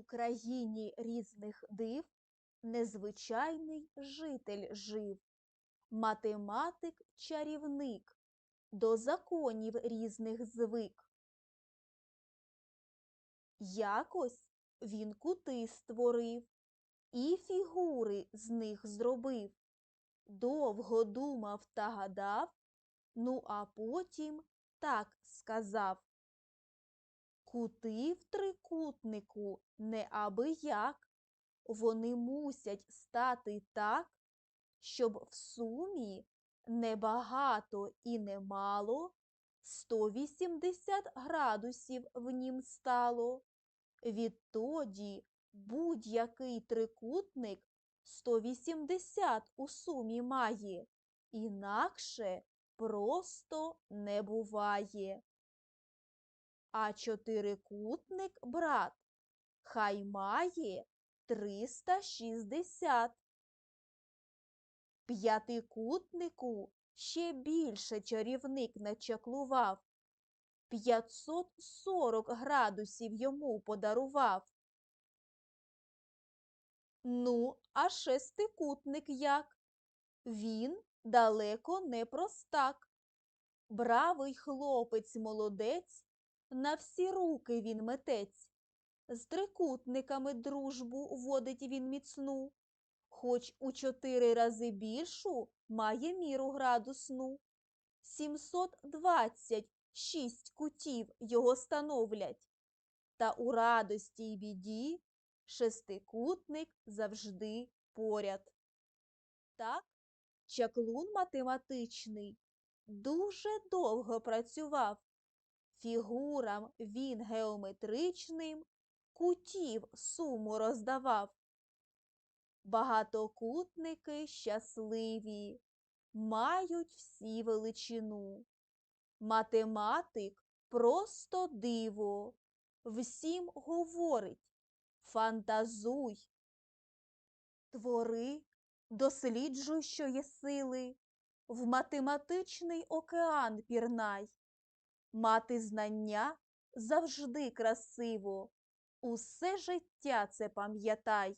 У країні різних див незвичайний житель жив, математик чарівник, до законів різних звик. Якось він кути створив і фігури з них зробив. Довго думав та гадав, ну а потім так сказав. Кути в трикутнику неабияк, вони мусять стати так, щоб в сумі небагато і немало 180 градусів в нім стало. Відтоді будь-який трикутник 180 у сумі має, інакше просто не буває. А чотирикутник, брат, хай має 360. П'ятикутнику ще більше чарівник начаклував. 540 градусів йому подарував. Ну, а шестикутник як? Він далеко не простак. Бравий хлопець молодець, на всі руки він метець. З трикутниками дружбу водить він міцну, хоч у чотири рази більшу має міру градусну. 726 кутів його становлять. Та у радості й біді шестикутник завжди поряд. Так, чаклун математичний дуже довго працював. Фігурам він геометричним кутів суму роздавав. Багатокутники щасливі, мають всі величину. Математик просто диво, всім говорить фантазуй. Твори, досліджуй, що є сили, в математичний океан пірнай. Мати знання завжди красиво, усе життя це пам'ятай.